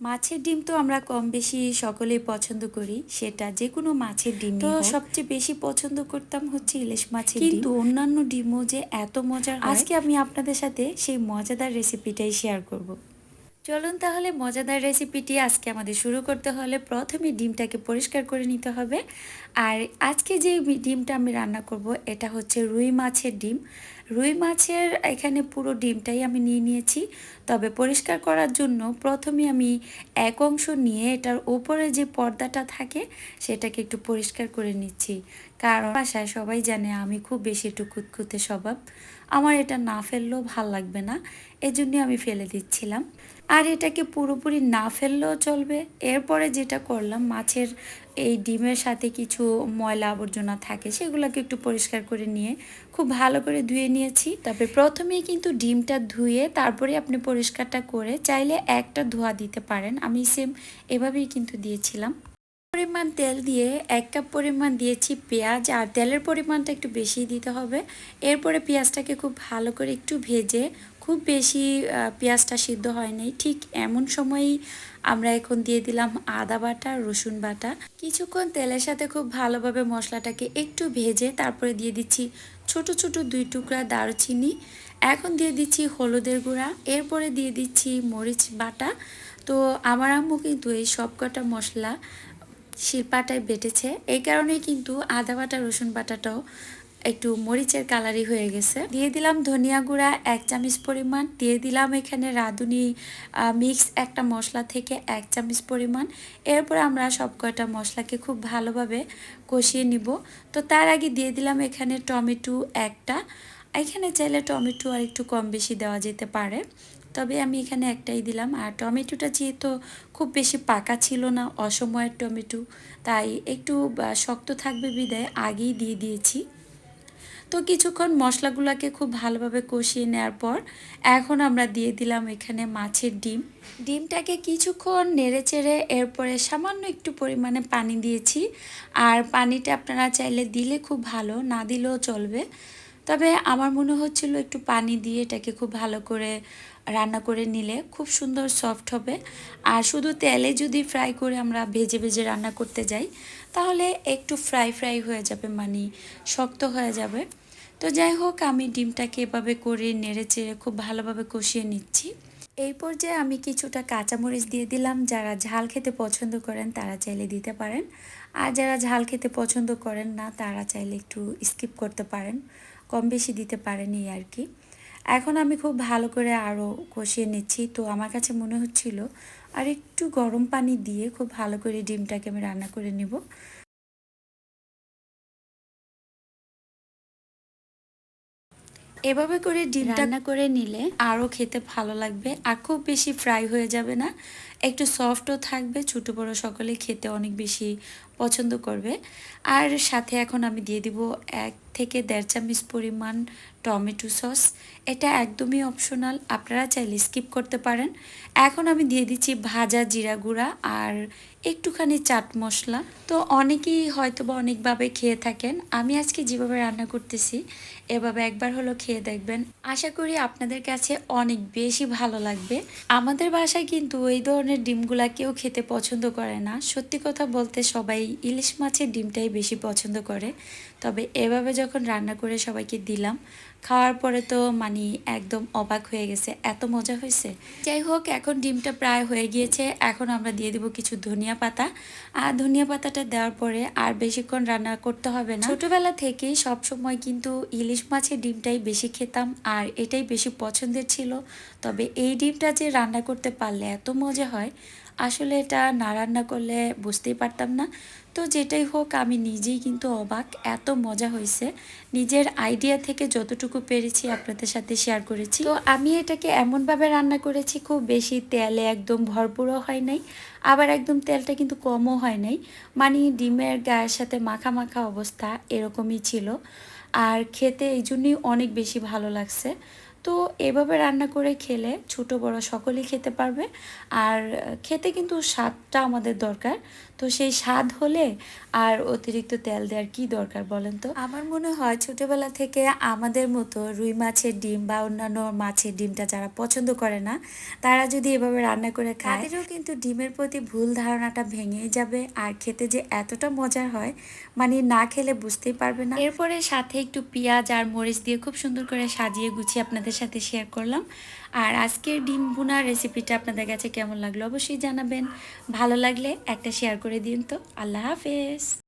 মাছের ডিম তো আমরা কম বেশি সকলে পছন্দ করি সেটা যে কোনো মাছের ডিম তো সবচেয়ে বেশি পছন্দ করতাম হচ্ছে ইলিশ মাছের ডিম। কিন্তু অন্যান্য ডিমও যে এত মজার আজকে আমি আপনাদের সাথে সেই মজাদার রেসিপিটাই শেয়ার করব। চলুন তাহলে মজাদার রেসিপিটি আজকে আমাদের শুরু করতে হলে প্রথমে ডিমটাকে পরিষ্কার করে নিতে হবে। আর আজকে যে ডিমটা আমি রান্না করব, এটা হচ্ছে রুই মাছের ডিম। রুই মাছের এখানে পুরো ডিমটাই আমি নিয়ে নিয়েছি। তবে পরিষ্কার করার জন্য প্রথমে আমি এক অংশ নিয়ে এটার উপরে যে পর্দাটা থাকে, সেটাকে একটু পরিষ্কার করে নিচ্ছি। কারণ বাসায় সবাই জানে আমি খুব বেশি একটু খুঁতখুঁতে স্বভাব। আমার এটা না ফেললেও ভালো লাগবে না এজন্য আমি ফেলে দিচ্ছিলাম। আর এটাকে পুরোপুরি না ফেললেও চলবে। এরপরে যেটা করলাম, মাছের এই ডিমের সাথে কিছু ময়লা আবর্জনা থাকে, সেগুলোকে একটু পরিষ্কার করে নিয়ে খুব ভালো করে ধুয়ে নিয়েছি। তবে প্রথমেই কিন্তু ডিমটা ধুয়ে তারপরে আপনি পরিষ্কারটা করে চাইলে একটা ধোয়া দিতে পারেন। আমি সেম এভাবেই কিন্তু দিয়েছিলাম। পরিমাণ তেল দিয়ে এক কাপ পরিমাণ দিয়েছি পেঁয়াজ, আর তেলের পরিমাণটা একটু বেশি দিতে হবে। এরপরে পেঁয়াজটাকে খুব ভালো করে একটু ভেজে খুব বেশি পেঁয়াজটা সিদ্ধ হয় নাই ঠিক এমন সময়ই আমরা এখন দিয়ে দিলাম আদা বাটা, রসুন বাটা। কিছুক্ষণ তেলের সাথে খুব ভালোভাবে মশলাটাকে একটু ভেজে তারপরে দিয়ে দিচ্ছি ছোট ছোট দুই টুকরা দারুচিনি। এখন দিয়ে দিচ্ছি হলুদের গুঁড়া। এরপরে দিয়ে দিচ্ছি মরিচ বাটা। তো আমার আম্মু কিন্তু এই সব কটা মশলা শিল্পাটায় বেটেছে। এই কারণেই কিন্তু আদা বাটা, রসুন বাটাটাও একটু মরিচের কালারই হয়ে গেছে। দিয়ে দিলাম ধনিয়া গুঁড়া, এক চামচ পরিমাণ। দিয়ে দিলাম এখানে রাঁধুনি মিক্স একটা মশলা থেকে এক চামচ পরিমাণ। এরপর আমরা সব কয়টা মশলাকে খুব ভালোভাবে কষিয়ে নিব। তো তার আগে দিয়ে দিলাম এখানে টমেটো একটা। এখানে চাইলে টমেটো আর একটু কম বেশি দেওয়া যেতে পারে। তবে আমি এখানে একটাই দিলাম। আর টমেটোটা যেহেতু খুব বেশি পাকা ছিল না অসময়ের টমেটো, তাই একটু শক্ত থাকবে বিদায় আগেই দিয়ে দিয়েছি। তো কিছুক্ষণ মশলাগুলোকে খুব ভালোভাবে কষিয়ে নেওয়ার পর এখন আমরা দিয়ে দিলাম এখানে মাছের ডিম। ডিমটাকে কিছুক্ষণ নেড়ে চেড়ে এরপরে সামান্য একটু পরিমাণে পানি দিয়েছি। আর পানিটা আপনারা চাইলে দিলে খুব ভালো, না দিলেও চলবে। তবে আমার মনে হচ্ছিল একটু পানি দিয়ে এটাকে খুব ভালো করে রান্না করে নিলে খুব সুন্দর সফট হবে। আর শুধু তেলে যদি ফ্রাই করে আমরা ভেজে ভেজে রান্না করতে যাই, তাহলে একটু ফ্রাই ফ্রাই হয়ে যাবে মানে শক্ত হয়ে যাবে। তো যাই হোক, আমি ডিমটাকে এভাবে করে নেড়ে চেড়ে খুব ভালোভাবে কষিয়ে নিচ্ছি। এই পর্যায়ে আমি কিছুটা কাঁচামরিচ দিয়ে দিলাম। যারা ঝাল খেতে পছন্দ করেন, তারা চাইলে দিতে পারেন। আর যারা ঝাল খেতে পছন্দ করেন না, তারা চাইলে একটু স্কিপ করতে পারেন। কম বেশি দিতে পারেন এই আর কি। এখন আমি খুব ভালো করে আরও কষিয়ে নিচ্ছি। তো আমার কাছে মনে হচ্ছিল আর একটু গরম পানি দিয়ে খুব ভালো করে ডিমটাকে আমি রান্না করে নেব। এভাবে করে ডিম রান্না করে নিলে আরও খেতে ভালো লাগবে আর খুব বেশি ফ্রাই হয়ে যাবে না। একটু সফটও থাকবে, ছোটো বড়ো সকলে খেতে অনেক বেশি পছন্দ করবে। আর সাথে এখন আমি দিয়ে দিব এক থেকে দেড় চামচ পরিমাণ টমেটো সস। এটা একদমই অপশনাল আপনারা চাইলে স্কিপ করতে পারেন। এখন আমি দিয়ে দিচ্ছি ভাজা জিরা গুঁড়া আর একটুখানি চাট মশলা। তো অনেকেই হয়তো বা অনেকভাবে খেয়ে থাকেন। আমি আজকে যেভাবে রান্না করতেছি, এভাবে একবার হলো খেয়ে দেখবেন। আশা করি আপনাদের কাছে অনেক বেশি ভালো লাগবে। আমাদের বাসায় কিন্তু এই ধরনের ডিমগুলা কেউ খেতে পছন্দ করে না। সত্যি কথা বলতে সবাই ইলিশ মাছের ডিমটাই বেশি পছন্দ করে। তবে এভাবে যখন রান্না করে সবাইকে দিলাম, খাওয়ার পরে তো মানে একদম অবাক হয়ে গেছে। এত মজা হয়েছে। যাই হোক, এখন ডিমটা প্রায় হয়ে গিয়েছে। এখন আমরা দিয়ে দিব কিছু ধনিয়া পাতা। আর ধনিয়া পাতাটা দেওয়ার পরে আর বেশিক্ষণ রান্না করতে হবে না। ছোটবেলা সব সময় কিন্তু ইলিশ মাছের ডিমটাই বেশি খেতাম, আর এটাই বেশি পছন্দের ছিল। তবে এই ডিমটা যে রান্না করতে পারলে এত মজা হয়। আসলে এটা না রান্না করলে বুঝতেই পারতাম না। তো যেটাই হোক, আমি নিজেই কিন্তু অবাক, এত মজা হয়েছে। নিজের আইডিয়া থেকে যতটুকু পেরেছি আপনাদের সাথে শেয়ার করেছি। তো আমি এটাকে এমনভাবে রান্না করেছি, খুব বেশি তেলে একদম ভরপুরও হয় নাই, আবার একদম তেলটা কিন্তু কমও হয় নাই। মানে ডিমের গায়ের সাথে মাখা মাখা অবস্থা এরকমই ছিল। আর খেতে এই জন্যই অনেক বেশি ভালো লাগছে। তো এভাবে রান্না করে খেলে ছোট বড় সকলেই খেতে পারবে। আর খেতে কিন্তু স্বাদটা আমাদের দরকার। তো সেই স্বাদ হলে আর অতিরিক্ত তেল দেওয়ার কি দরকার বলেন তো? আমার মনে হয় ছোটবেলা থেকে আমাদের মতো রুই মাছের ডিম বা অন্যান্য মাছের ডিমটা যারা পছন্দ করে না তারা যদি এভাবে রান্না করে খায় তাদেরও কিন্তু ডিমের প্রতি ভুল ধারণাটা ভেঙেই যাবে। আর খেতে যে এতটা মজার হয় মানে না খেলে বুঝতেই পারবে না। এরপরে সাথে একটু পেঁয়াজ আর মরিচ দিয়ে খুব সুন্দর করে সাজিয়ে গুছিয়ে আপনাদের সাথে শেয়ার করলাম। আর আজকের ডিম বোনার রেসিপিটা আপনাদের কাছে কেমন লাগল অবশ্যই জানাবেন। ভালো লাগলে একটা শেয়ার করে দিন তো। আল্লাহ হাফেজ।